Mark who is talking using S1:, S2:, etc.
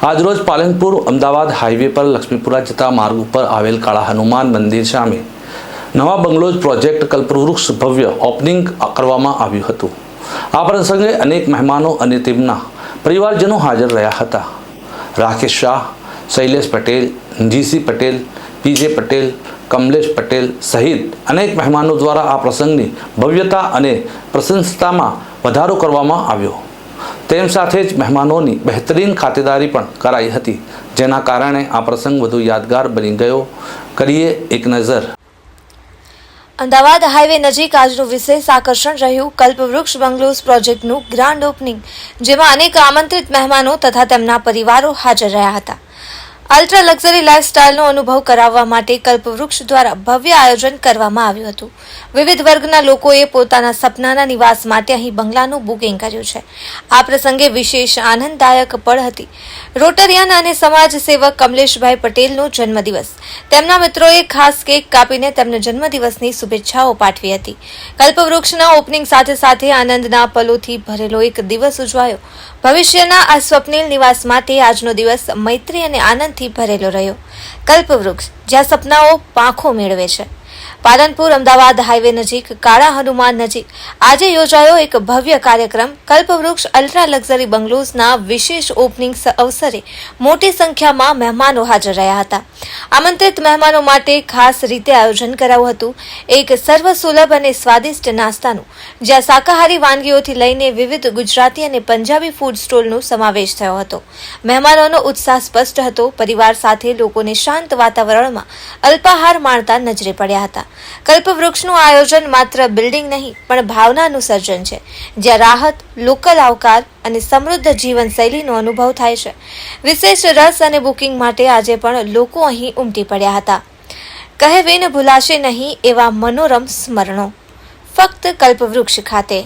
S1: આજરોજ પાલનપુર અમદાવાદ હાઈવે પર લક્ષ્મીપુરા જતા માર્ગ ઉપર આવેલ કાળા હનુમાન મંદિર સામે નવા બંગલોજ પ્રોજેક્ટ કલ્પવૃક્ષ ભવ્ય ઓપનિંગ કરવામાં આવ્યું હતું. આ પ્રસંગે અનેક મહેમાનો અને તેમના પરિવારજનો હાજર રહ્યા હતા. Rakesh Shah, Shailesh Patel, G C Patel, P J Patel, Kamlesh Patel સહિત અનેક મહેમાનો દ્વારા આ પ્રસંગની ભવ્યતા અને પ્રશંસતામાં વધારો કરવામાં આવ્યો. તેમ સાથે જ મહેમાનોની બહેતરીન ખાતેદારી પણ કરાઈ હતી, જેના કારણે આ પ્રસંગ વધુ યાદગાર બની ગયો. કરીએ એક નજર.
S2: અમદાવાદ હાઈવે નજીક આજનું વિશેષ આકર્ષણ રહ્યું કલ્પવૃક્ષ બંગલોઝ પ્રોજેક્ટનું ગ્રાન્ડ ઓપનિંગ, જેમાં અનેક આમંત્રિત મહેમાનો તથા તેમના પરિવારો હાજર રહ્યા હતા. અલ્ટ્રા લક્ઝરી લાઇફસ્ટાઇલનો અનુભવ કરાવવા માટે કલ્પવૃક્ષ દ્વારા ભવ્ય આયોજન કરવામાં આવ્યું હતું. વિવિધ વર્ગના લોકોએ પોતાના સપનાના નિવાસ માટે અહીં બંગલાનું બુકિંગ કર્યું છે. આ પ્રસંગે વિશેષ આનંદદાયક પળ હતી. રોટરિયન અને સમાજ સેવક કમલેશભાઈ પટેલનો જન્મદિવસ. તેમના મિત્રોએ ખાસ કેક કાપીને તેમને જન્મદિવસની શુભેચ્છાઓ પાઠવી હતી. કલ્પવૃક્ષના ઓપનિંગ સાથે સાથે આનંદના પલોથી ભરેલો એક દિવસ ઉજવાયો. ભવિષ્યના આ સ્વપ્નિલ નિવાસ માટે આજનો દિવસ મૈત્રી અને આનંદથી ભરેલો રહ્યો. કલ્પવૃક્ષ જ્યાં સપનાઓ પાંખો મેળવે છે. પાલનપુર અમદાવાદ હાઈવે નજીક, કાળા હનુમાન નજીક. આજે યોજાયો એક ભવ્ય કાર્યક્રમ. કલ્પવૃક્ષ અલ્ટ્રા લક્ઝરી બંગલોઝના વિશેષ ઓપનિંગ અવસરે મોટી સંખ્યામાં મહેમાનો હાજર રહ્યા હતા. આમંત્રિત મહેમાનો માટે ખાસ રીતે આયોજન કરાયું હતું. એક સર્વસુલભ અને સ્વાદિષ્ટ નાસ્તાનું, જ્યાં શાકાહારી વાનગીઓથી લઈને વિવિધ ગુજરાતી અને પંજાબી ફૂડ સ્ટોલનો સમાવેશ થયો હતો. મહેમાનોનો ઉત્સાહ સ્પષ્ટ હતો. પરિવાર સાથે લોકોને શાંત વાતાવરણમાં અલ્પાહાર માણતા નજરે પડ્યા હતા. કલ્પવૃક્ષનું આયોજન માત્ર બિલ્ડિંગ નહીં, પણ ભાવનાનું સર્જન છે, જ્યાં રાહત, લોકલ આવકાર અને સમૃદ્ધ જીવનશૈલીનો અનુભવ થાય છે. વિશેષ રસ અને બુકિંગ માટે આજે પણ લોકો અહીં ઉમટી પડ્યા હતા. કહેવીને ભૂલાશે નહીં એવા મનોરમ સ્મરણો. ફક્ત કલ્પવૃક્ષ ખાતે.